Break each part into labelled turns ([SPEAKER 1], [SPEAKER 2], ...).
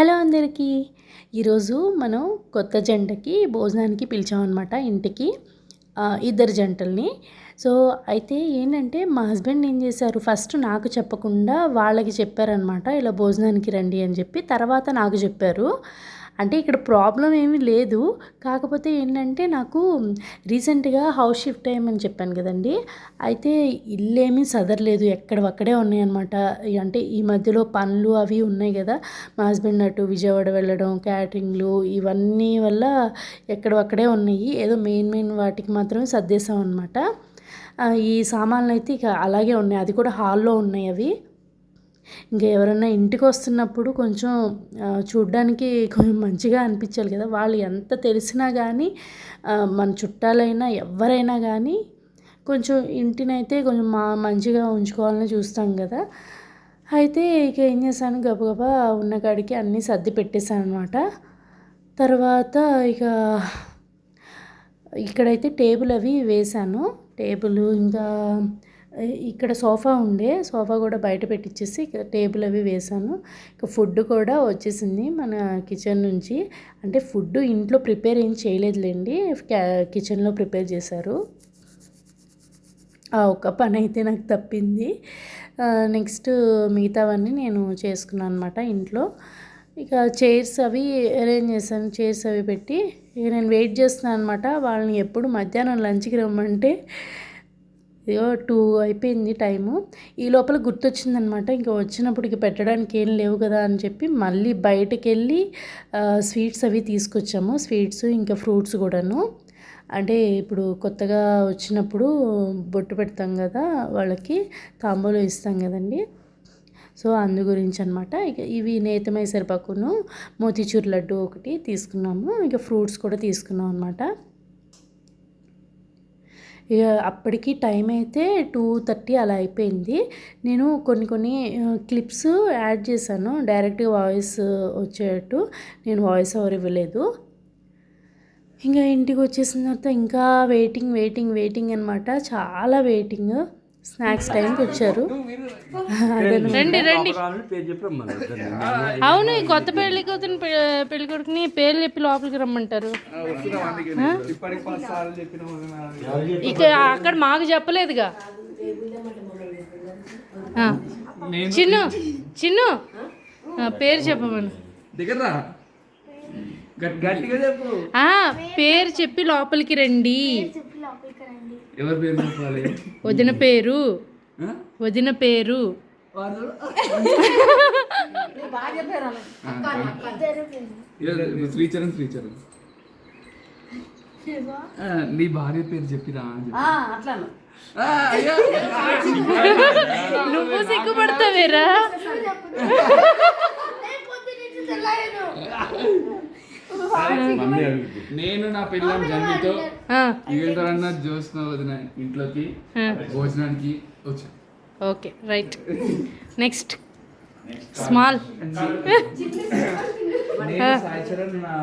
[SPEAKER 1] Hello అందరికీ. ఈరోజు మనం కొత్త జంటకి భోజనానికి పిలిచామన్నమాట ఇంటికి. ఇద్దరు జంటల్ని. సో అయితే ఏంటంటే మా హస్బెండ్ ఏం చేశారు? ఫస్ట్ నాకు చెప్పకుండా వాళ్ళకి చెప్పారనమాట ఇలా భోజనానికి రండి అని చెప్పి. తర్వాత నాకు చెప్పారు. అంటే ఇక్కడ ప్రాబ్లం ఏమీ లేదు. కాకపోతే ఏంటంటే నాకు రీసెంట్గా హౌస్ షిఫ్ట్ అయ్యామని చెప్పాను కదండి. అయితే ఇల్లు ఏమీ సదరలేదు. ఎక్కడవక్కడే ఉన్నాయన్నమాట. అనమాట అంటే ఈ మధ్యలో పనులు అవి ఉన్నాయి కదా. మా హస్బెండ్ అటు విజయవాడ వెళ్ళడం క్యాటరింగ్లు ఇవన్నీ వల్ల ఎక్కడవక్కడే ఉన్నాయి. ఏదో మెయిన్ మెయిన్ వాటికి మాత్రమే సర్దేశాం అనమాట ఈ సామాన్లు అయితే ఇక అలాగే ఉన్నాయి. అది కూడా హాల్లో ఉన్నాయి అవి. ఇంకా ఎవరైనా ఇంటికి వస్తున్నప్పుడు కొంచెం చూడ్డానికి కొంచెం మంచిగా అనిపించాలి కదా. వాళ్ళు ఎంత తెలిసినా కానీ మన చుట్టాలైనా ఎవరైనా కానీ కొంచెం ఇంటినైతే కొంచెం మా మంచిగా ఉంచుకోవాలని చూస్తాం కదా. అయితే ఇక ఏం చేశాను? గబగబా ఉన్న కాడికి అన్నీ సర్ది పెట్టేశాను అనమాట తర్వాత ఇక ఇక్కడైతే టేబుల్ అవి వేశాను. టేబుల్ ఇంకా ఇక్కడ సోఫా ఉండే సోఫా కూడా బయట పెట్టించేసి ఇక్కడ టేబుల్ అవి వేశాను. ఇక ఫుడ్ కూడా వచ్చేసింది మన కిచెన్ నుంచి. అంటే ఫుడ్ ఇంట్లో ప్రిపేర్ ఏం చేయలేదులేండి కిచెన్లో ప్రిపేర్ చేశారు. ఆ ఒక్క పని అయితే నాకు తప్పింది. నెక్స్ట్ మిగతావన్నీ నేను చేసుకున్నాను అనమాట ఇంట్లో. ఇక చైర్స్ అవి అరేంజ్ చేశాను చైర్స్ అవి పెట్టి. ఇక నేను వెయిట్ చేస్తున్నాను అనమాట వాళ్ళని ఎప్పుడు మధ్యాహ్నం లంచ్కి రమ్మంటే టూ అయిపోయింది టైము. ఈ లోపల గుర్తొచ్చిందనమాట ఇంకా వచ్చినప్పుడు ఇక పెట్టడానికి ఏం లేవు కదా అని చెప్పి మళ్ళీ బయటకు వెళ్ళి స్వీట్స్ అవి తీసుకొచ్చాము. స్వీట్స్ ఇంకా ఫ్రూట్స్ కూడాను. అంటే ఇప్పుడు కొత్తగా వచ్చినప్పుడు బొట్టు పెడతాం కదా వాళ్ళకి తాంబూలం ఇస్తాం కదండి. సో అందు గురించి అనమాట ఇక ఇవి నేతమై మైసరిపాకును మోతీచూర్ లడ్డు ఒకటి తీసుకున్నాము. ఇక ఫ్రూట్స్ కూడా తీసుకున్నాం అనమాట అప్పటికి టైం అయితే టూ థర్టీ అలా అయిపోయింది. నేను కొన్ని కొన్ని క్లిప్స్ యాడ్ చేశాను. డైరెక్ట్గా వాయిస్ వచ్చేటట్టు నేను వాయిస్ ఓవర్ ఇవ్వలేదు. ఇంకా ఇంటికి వచ్చేసిన తర్వాత ఇంకా వెయిటింగ్ వెయిటింగ్ వెయిటింగ్ అనమాట చాలా వెయిటింగ్ స్నాక్స్ టైంకి వచ్చారు. రండి రండి. అవును ఈ కొత్త పెళ్ళి కూతురు పెళ్ళి కొడుకుని పేరు చెప్పి లోపలికి రమ్మంటారు. ఇక అక్కడ మాకు చెప్పలేదుగా. చిన్ను చిన్ను. పేరు చెప్పమను
[SPEAKER 2] దగ్గర గట్టిగా చెప్పు
[SPEAKER 1] ఆ, పేరు చెప్పి లోపలికి రండి.
[SPEAKER 2] ఎవరి పేరు చెప్పాలి?
[SPEAKER 1] వదిన పేరు.
[SPEAKER 2] ఆ?
[SPEAKER 1] వదిన పేరు?
[SPEAKER 2] శ్రీచరణ్ శ్రీచరణ్. ఆ, నీ భార్య పేరు చెప్పిరా.
[SPEAKER 1] నువ్వు సిగ్గుపడతావేరా?
[SPEAKER 2] నేను నా పిల్లం జన్మితో
[SPEAKER 1] ఆ,
[SPEAKER 2] ఏంటన్నా జ్యోత్స్న వదిన ఇంట్లోకి భోజనానికి వచ్చా.
[SPEAKER 1] Okay right. నెక్స్ట్. స్మాల్.
[SPEAKER 2] నా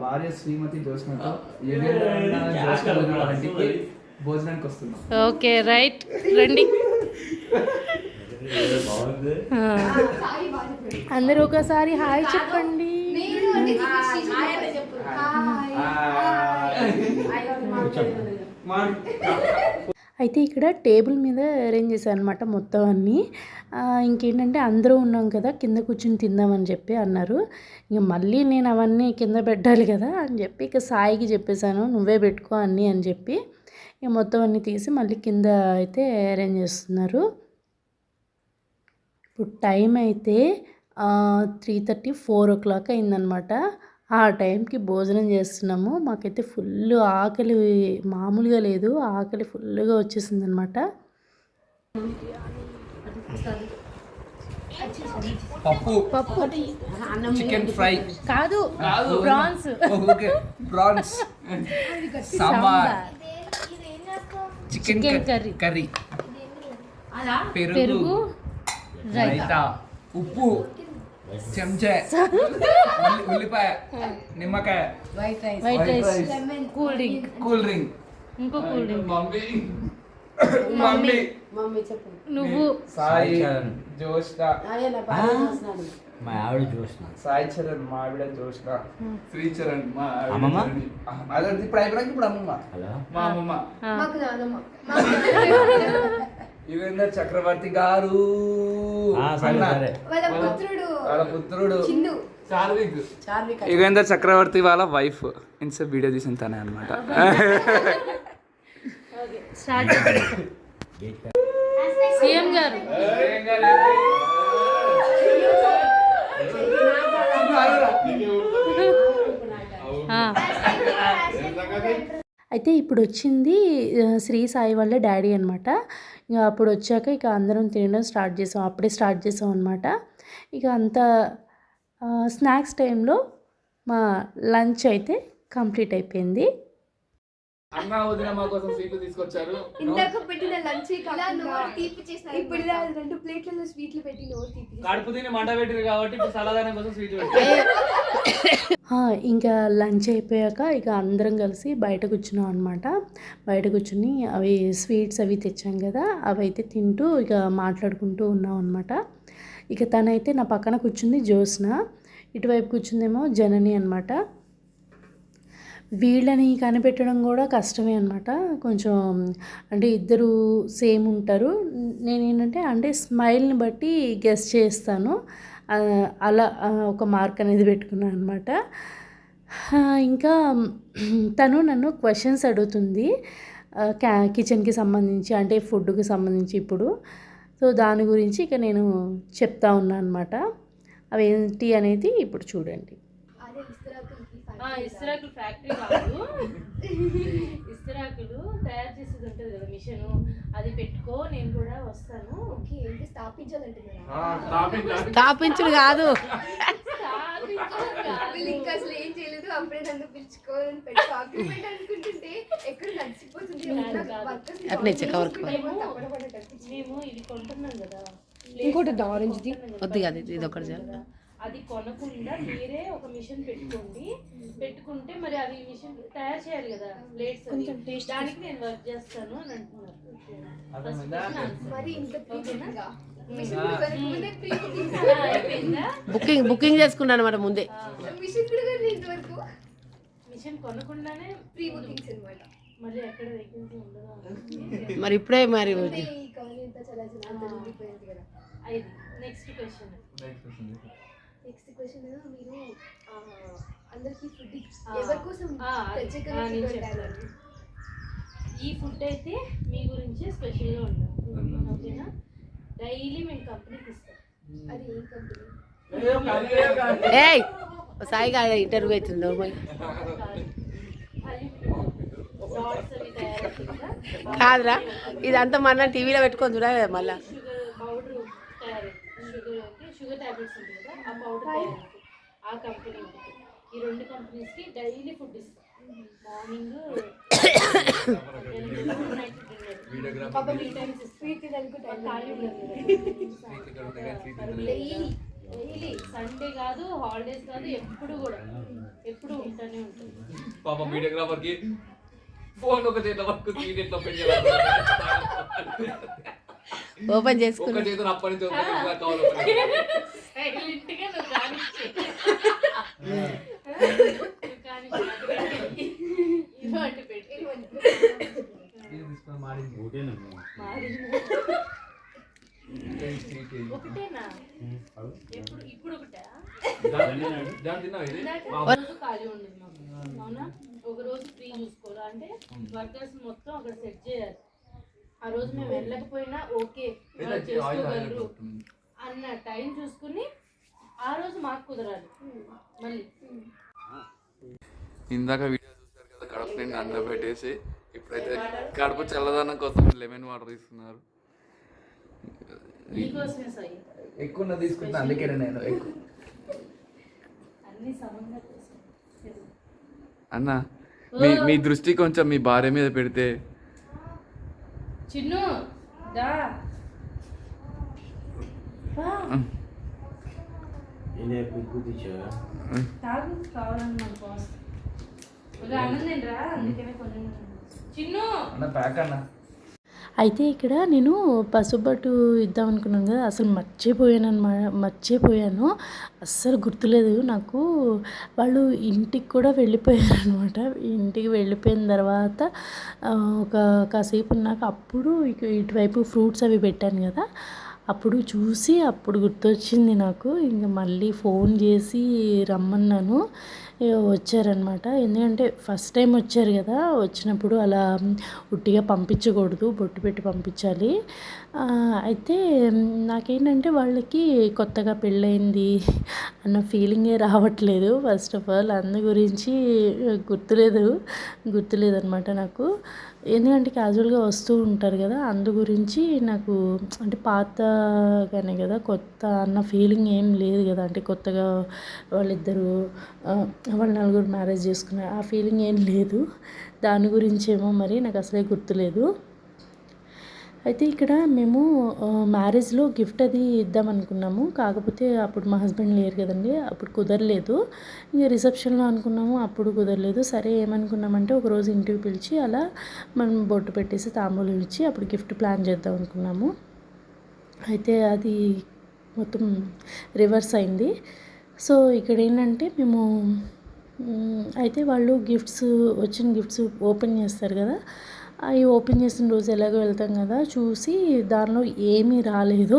[SPEAKER 2] భార్య శ్రీమతి జ్యోత్స్నతో యుగేంద్రన్న భోజనానికి వస్తున్నాం.
[SPEAKER 1] Okay right. రండి. ఆ. అందరూ ఒకసారి హాయ్ చెప్పండి. అయితే ఇక్కడ టేబుల్ మీద అరేంజ్ చేశాను అనమాట మొత్తం అన్నీ. ఇంకేంటంటే అందరూ ఉన్నాం కదా కింద కూర్చుని తిందామని చెప్పి అన్నారు. ఇంక మళ్ళీ నేను అవన్నీ కింద పెట్టాలి కదా అని చెప్పి ఇక సాయికి చెప్పేశాను నువ్వే పెట్టుకో అన్నీ అని చెప్పి. ఇక మొత్తం అన్నీ తీసి మళ్ళీ కింద అయితే అరేంజ్ చేస్తున్నారు. ఇప్పుడు టైం అయితే three thirty four o'clock అయిందనమాట ఆ టైంకి భోజనం చేస్తున్నాము. మాకైతే ఫుల్ ఆకలి మామూలుగా లేదు. ఆకలి ఫుల్గా వచ్చేసింది అనమాట
[SPEAKER 2] పప్పు.
[SPEAKER 1] పప్పు.
[SPEAKER 2] Chicken fry.
[SPEAKER 1] కాదు prawns.
[SPEAKER 2] Okay. Prawns. Sambar. Chicken
[SPEAKER 1] curry.
[SPEAKER 2] Curry.
[SPEAKER 1] పెరుగు.
[SPEAKER 2] రైతా. ఉప్పు. చెంచా. ఉల్లి- ఉల్లిపాయ నిమ్మకాయ.
[SPEAKER 1] White rice
[SPEAKER 2] rice.
[SPEAKER 1] Cool drink
[SPEAKER 2] cool drink
[SPEAKER 1] ఇంకో కూల్ డ్రింక్
[SPEAKER 2] మమ్మీ మమ్మీ
[SPEAKER 1] నువ్వు.
[SPEAKER 2] సాయి జోష్క
[SPEAKER 3] మా ఆవిడ చూసిన
[SPEAKER 2] సాయి చరణ్ మా ఆవిడ జోష్న శ్రీ చరణ్ మా ఆవిడ
[SPEAKER 3] అమ్మమ్మ?
[SPEAKER 2] ఇప్పుడు అయిపోయినాక ఇప్పుడు అమ్మమ్మ. మా అమ్మమ్మ.
[SPEAKER 4] మాకు
[SPEAKER 2] చక్రవర్తి గారు.
[SPEAKER 4] వాళ్ళ పుత్రుడు.
[SPEAKER 2] వాళ్ళ పుత్రుడు. యుగేందర్ చక్రవర్తి వాళ్ళ వైఫ్. ఇన్సెప్ వీడియో తీసిన తనే అనమాట
[SPEAKER 1] స్టార్ట్ సీఎం గారు. అయితే ఇప్పుడు వచ్చింది శ్రీ సాయి వాళ్ళ డాడీ అనమాట ఇక అప్పుడు వచ్చాక ఇక అందరం తినడం స్టార్ట్ చేసాం. అప్పుడే స్టార్ట్ చేసాం అనమాట ఇక అంత స్నాక్స్ టైంలో మా లంచ్ అయితే కంప్లీట్ అయిపోయింది.
[SPEAKER 2] అన్న వదిన మా కోసం స్వీట్లు తీసుకొచ్చారు.
[SPEAKER 4] ఇందాక పెట్టిన లంచ్ ఇప్పుడు ఇలా రెండు ప్లేట్లలో స్వీట్లు పెట్టి నోరు తీపి
[SPEAKER 2] కడుపు తిని మంట పెట్టిరు కాబట్టి ఇప్పుడు సలదానం కోసం స్వీట్లు పెట్టారు
[SPEAKER 1] ఆ, ఇంకా లంచ్ అయిపోయాక ఇక అందరం కలిసి బయట కూర్చున్నాం అనమాట బయట కూర్చుని అవి స్వీట్స్ అవి తెచ్చాం కదా అవి అయితే తింటూ ఇక మాట్లాడుకుంటూ ఉన్నాం అనమాట ఇక తనైతే నా పక్కన కూర్చుంది జ్యోత్స్న. ఇటువైపు కూర్చుందేమో జనని అనమాట వీళ్ళని కనిపెట్టడం కూడా కష్టమే అనమాట కొంచెం అంటే ఇద్దరు సేమ్ ఉంటారు. నేను ఏంటంటే అంటే స్మైల్ని బట్టి గెస్ చేస్తాను. అలా ఒక మార్క్ అనేది పెట్టుకున్నాను అనమాట ఇంకా తను నన్ను క్వశ్చన్స్ అడుగుతుంది. క్యా కిచెన్కి సంబంధించి అంటే ఫుడ్కి సంబంధించి ఇప్పుడు. సో దాని గురించి ఇక నేను చెప్తా ఉన్నాను అనమాట అవేంటి అనేది ఇప్పుడు చూడండి. ఇస్తరాకులు ఫ్యాక్టరీ కాదు. ఇస్తరాకులు తయారు చేసేది ఉంటుంది కదా మిషన్. అది పెట్టుకో నేను కూడా వస్తాను.
[SPEAKER 4] ఓకే ఏంటి
[SPEAKER 5] స్థాపించుడు కాదు.
[SPEAKER 4] ఇంకా అసలు ఏం చేయలేదు అప్పుడే నన్ను పిలుచుకోవాలని పెట్టి అనుకుంటుంటే ఎక్కడ.
[SPEAKER 1] మేము ఇది కొంటున్నాం కదా.
[SPEAKER 5] ఇంకోటి ఆరెంజ్ది వద్దు కదా ఇది ఒకటి
[SPEAKER 1] అది కొనకుండా మీరే ఒక మిషన్ పెట్టుకోండి. పెట్టుకుంటే మరి అది మిషన్ తయారు చేయాలి కదా ప్లేట్స్ దానికి నేను వర్క్ చేస్తాను అని అంటున్నారు.
[SPEAKER 4] బుకింగ్
[SPEAKER 5] బుకింగ్ బుకింగ్ చేసుకున్నాను అనమాట ముందే.
[SPEAKER 4] మిషన్ కూడా ఇంతవరకు.
[SPEAKER 1] మిషన్ కొనకుండానే
[SPEAKER 4] ప్రీ బుకింగ్స్ అనమాట
[SPEAKER 1] మళ్ళీ ఎక్కడ వేకెన్సీ ఉండదు
[SPEAKER 5] మరి ఇప్పుడే మరి
[SPEAKER 1] నెక్స్ట్ క్వశ్చన్
[SPEAKER 4] నెక్స్ట్ క్వశ్చన్ మీరు ఆ, అందరికీ ఫుడ్ ఎవరి కోసం.
[SPEAKER 1] ఈ ఫుడ్ అయితే మీ గురించి స్పెషల్గా ఉంటాం ఓకేనా డైలీ మేము కంపెనీకి ఇస్తాం.
[SPEAKER 4] అది ఏం కంపెనీ
[SPEAKER 5] ఏయ్ సాయిగా ఇంటర్వ్యూ అవుతుంది నోర్మల్ కాదురా ఇదంతా మన టీవీలో పెట్టుకొని చూడాలి కదా మళ్ళా
[SPEAKER 1] షుగర్ పౌడర్ తయారు షుగర్ అంటే షుగర్ టాబ్లెట్స్ ఉంటుంది కదా ఆ పౌడర్ ఆ కంపెనీ ఉంటుంది. ఈ రెండు కంపెనీస్కి డైలీ ఫుడ్ ఇస్తాం. మార్నింగ్
[SPEAKER 4] డైలీ
[SPEAKER 1] సండే కాదు. హాలిడేస్ కాదు ఎప్పుడు కూడా. ఎప్పుడు ఉంటానే ఉంటుంది.
[SPEAKER 2] పాప వీడియోగ్రాఫర్కి ఫోన్ ఒక వీడియో ఎట్లా ఓపెన్ చేయాలి.
[SPEAKER 5] ఓపెన్
[SPEAKER 2] ఒక
[SPEAKER 5] చేసుకున్నా
[SPEAKER 2] చేతిలో అప్పటి నుంచి ఓపెన్
[SPEAKER 1] ఒక రోజు ఫ్రీ చూసుకోవాలి అంటే వర్కర్స్ మొత్తం అక్కడ సెట్ చేయాలి ఆ రోజు మేము వెళ్ళకపోయినా ఓకే చేసుకోగలరు. అన్న టైం చూసుకుని ఆ రోజు మాకు కుదరాలి మళ్ళీ.
[SPEAKER 2] ఇందాక వీడియో చూసారు కదా కడుపు నిండా అండ పెట్టేసి ఇప్పుడైతే కడుపు చల్లదనం కోసం లెమన్ వాటర్
[SPEAKER 1] సాయి.
[SPEAKER 2] ఎక్కువ తీసుకుంటా అందుకే నేను ఎక్కువ.
[SPEAKER 1] అన్ని సమంగా కోసం
[SPEAKER 2] అన్న మీ మీ దృష్టి కొంచెం మీ భార్య మీద పెడితే.
[SPEAKER 1] చిన్ను దా. తాగు అన్నం అందుకనే చిన్ను!
[SPEAKER 2] అన్న ప్యాక్ అన్న.
[SPEAKER 1] అయితే ఇక్కడ నేను పసుబట్టు ఇద్దాం అనుకున్నాను కదా అసలు మర్చిపోయాను అనమాట మర్చిపోయాను. అస్సలు గుర్తులేదు నాకు. వాళ్ళు ఇంటికి కూడా వెళ్ళిపోయారు అనమాట ఇంటికి వెళ్ళిపోయిన తర్వాత ఒక కాసేపు ఉన్నాక అప్పుడు ఇటువైపు ఫ్రూట్స్ అవి పెట్టాను కదా. అప్పుడు చూసి అప్పుడు గుర్తొచ్చింది నాకు. ఇంకా మళ్ళీ ఫోన్ చేసి రమ్మన్నాను. వచ్చారనమాట ఎందుకంటే ఫస్ట్ టైం వచ్చారు కదా. వచ్చినప్పుడు అలా ఉట్టిగా పంపించకూడదు బొట్టు పెట్టి పంపించాలి. అయితే నాకేంటంటే వాళ్ళకి కొత్తగా పెళ్ళయింది అన్న ఫీలింగే రావట్లేదు. ఫస్ట్ ఆఫ్ ఆల్ అందు గురించి గుర్తులేదు. గుర్తులేదు అనమాట నాకు. ఎందుకంటే క్యాజువల్గా వస్తూ ఉంటారు కదా అందు గురించి నాకు అంటే పాతగానే కదా కొత్త అన్న ఫీలింగ్ ఏం లేదు కదా అంటే కొత్తగా వాళ్ళిద్దరు వాళ్ళ నలుగురు మ్యారేజ్ చేసుకున్నారు ఆ ఫీలింగ్ ఏం లేదు. దాని గురించి ఏమో మరి నాకు అసలే గుర్తులేదు. అయితే ఇక్కడ మేము మ్యారేజ్లో గిఫ్ట్ అది ఇద్దాం అనుకున్నాము కాకపోతే అప్పుడు మా హస్బెండ్ లేరు కదండి అప్పుడు కుదరలేదు. ఇంకా రిసెప్షన్లో అనుకున్నాము అప్పుడు కుదరలేదు. సరే ఏమనుకున్నామంటే ఒకరోజు ఇంటికి పిలిచి అలా మనం బొట్టు పెట్టేసి తాంబూలం ఇచ్చి అప్పుడు గిఫ్ట్ ప్లాన్ చేద్దాం అనుకున్నాము. అయితే అది మొత్తం రివర్స్ అయింది. సో ఇక్కడ ఏంటంటే మేము అయితే వాళ్ళు గిఫ్ట్స్ వచ్చిన గిఫ్ట్స్ ఓపెన్ చేస్తారు కదా అవి ఓపెన్ చేసిన రోజు ఎలాగో వెళ్తాం కదా చూసి దానిలో ఏమీ రాలేదు.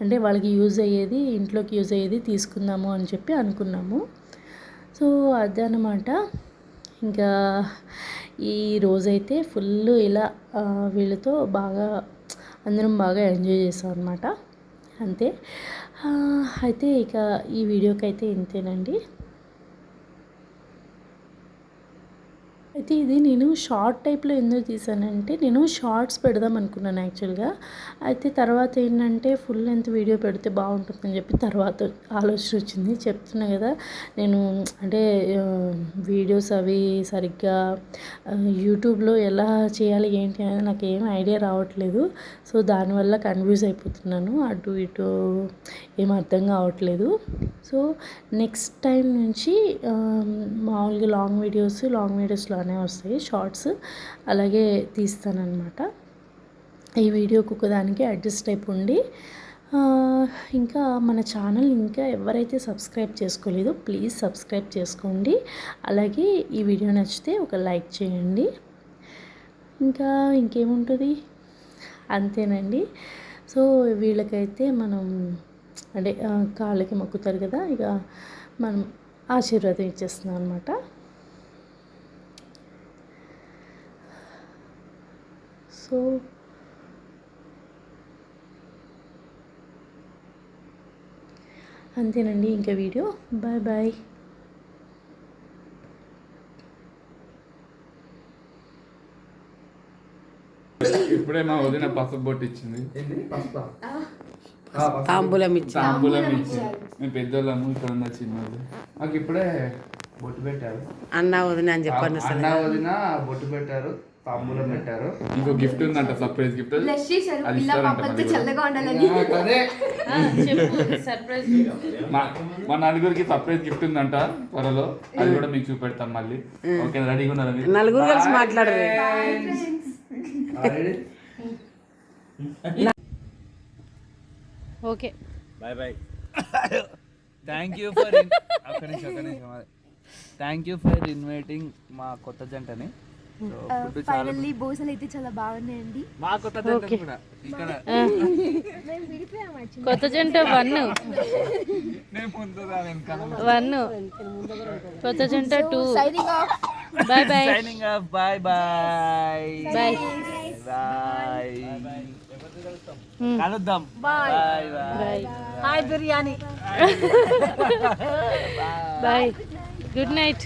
[SPEAKER 1] అంటే వాళ్ళకి యూజ్ అయ్యేది ఇంట్లోకి యూజ్ అయ్యేది తీసుకుందాము అని చెప్పి అనుకున్నాము. సో అదనమాట ఇంకా ఈ రోజైతే ఫుల్ ఇలా వీళ్ళతో బాగా అందరం బాగా ఎంజాయ్ చేసాం అనమాట అంతే అయితే ఇక ఈ వీడియోకి అయితే ఇంతేనండి. అయితే ఇది నేను షార్ట్ టైప్లో ఎందుకు తీసానంటే నేను షార్ట్స్ పెడదాం అనుకున్నాను యాక్చువల్గా. అయితే తర్వాత ఏంటంటే ఫుల్ లెంత్ వీడియో పెడితే బాగుంటుందని చెప్పి తర్వాత ఆలోచన వచ్చింది. చెప్తున్నా కదా నేను అంటే వీడియోస్ అవి సరిగ్గా యూట్యూబ్లో ఎలా చేయాలి ఏంటి అనేది నాకు ఏం ఐడియా రావట్లేదు. సో దానివల్ల కన్ఫ్యూజ్ అయిపోతున్నాను. అటు ఇటు ఏం అర్థం కావట్లేదు. సో నెక్స్ట్ టైం నుంచి మామూలుగా లాంగ్ వీడియోస్ లాంగ్ వీడియోస్లోనే వస్తాయి షార్ట్స్ అలాగే తీస్తానమాట ఈ వీడియోకి ఒకదానికి అడ్జస్ట్ అయిపోండి. ఇంకా మన ఛానల్ ఇంకా ఎవరైతే సబ్స్క్రైబ్ చేసుకోలేదో ప్లీజ్ సబ్స్క్రైబ్ చేసుకోండి. అలాగే ఈ వీడియో నచ్చితే ఒక లైక్ చేయండి. ఇంకా ఇంకేముంటుంది? అంతేనండి. సో వీళ్ళకైతే మనం అంటే కాళ్ళకి మొక్కుతారు కదా ఇక మనం ఆశీర్వాదం ఇచ్చేస్తున్నాం అనమాట సో అంతేనండి ఇంకా వీడియో. Bye bye.
[SPEAKER 6] ఇప్పుడే మా వదిన పసుపు బొట్టు ఇచ్చింది.
[SPEAKER 5] తాంబూలం ఇచ్చి
[SPEAKER 6] తాంబూలం ఇచ్చింది మేము పెద్దోళ్ళము ఇక్కడ ఉన్న చిన్నది
[SPEAKER 2] నాకు ఇప్పుడే బొట్టు పెట్టారు.
[SPEAKER 5] అన్న వదిన అని చెప్పండి
[SPEAKER 2] అన్న వదిన బొట్టు పెట్టారు తాంబూలం పెట్టారు.
[SPEAKER 6] ఇంకో గిఫ్ట్ ఉందంట సర్ప్రైజ్ గిఫ్ట్. అది మా నలుగురికి సర్ప్రైజ్ గిఫ్ట్ ఉందంట త్వరలో. అది కూడా మీకు చూపెడతాం మళ్ళీ. ఓకే రెడీగా ఉన్నారా మీరు?
[SPEAKER 5] నలుగురు కలిసి మాట్లాడరు.
[SPEAKER 1] Okay.
[SPEAKER 3] Bye bye.
[SPEAKER 2] Thank you for ఒక్క నిమిషం ఒక్క నిమిషం థ్యాంక్ యూ ఫర్ ఇన్వైటింగ్ మా కొత్త జంటని. So, food చాలా
[SPEAKER 4] ఫైనల్లీ బోసలు అయితే చాలా బాగున్నాయండి.
[SPEAKER 2] మా కొత్త జంట కూడా ఇక్కడ.
[SPEAKER 4] actually.
[SPEAKER 1] కొత్త జంట వన్ వన్ కొత్త జంట two.
[SPEAKER 4] Signing off.
[SPEAKER 1] Bye bye
[SPEAKER 2] bye bye
[SPEAKER 1] bye
[SPEAKER 2] bye కలుద్దాం bye bye
[SPEAKER 1] bye
[SPEAKER 5] hi biryani
[SPEAKER 1] bye good night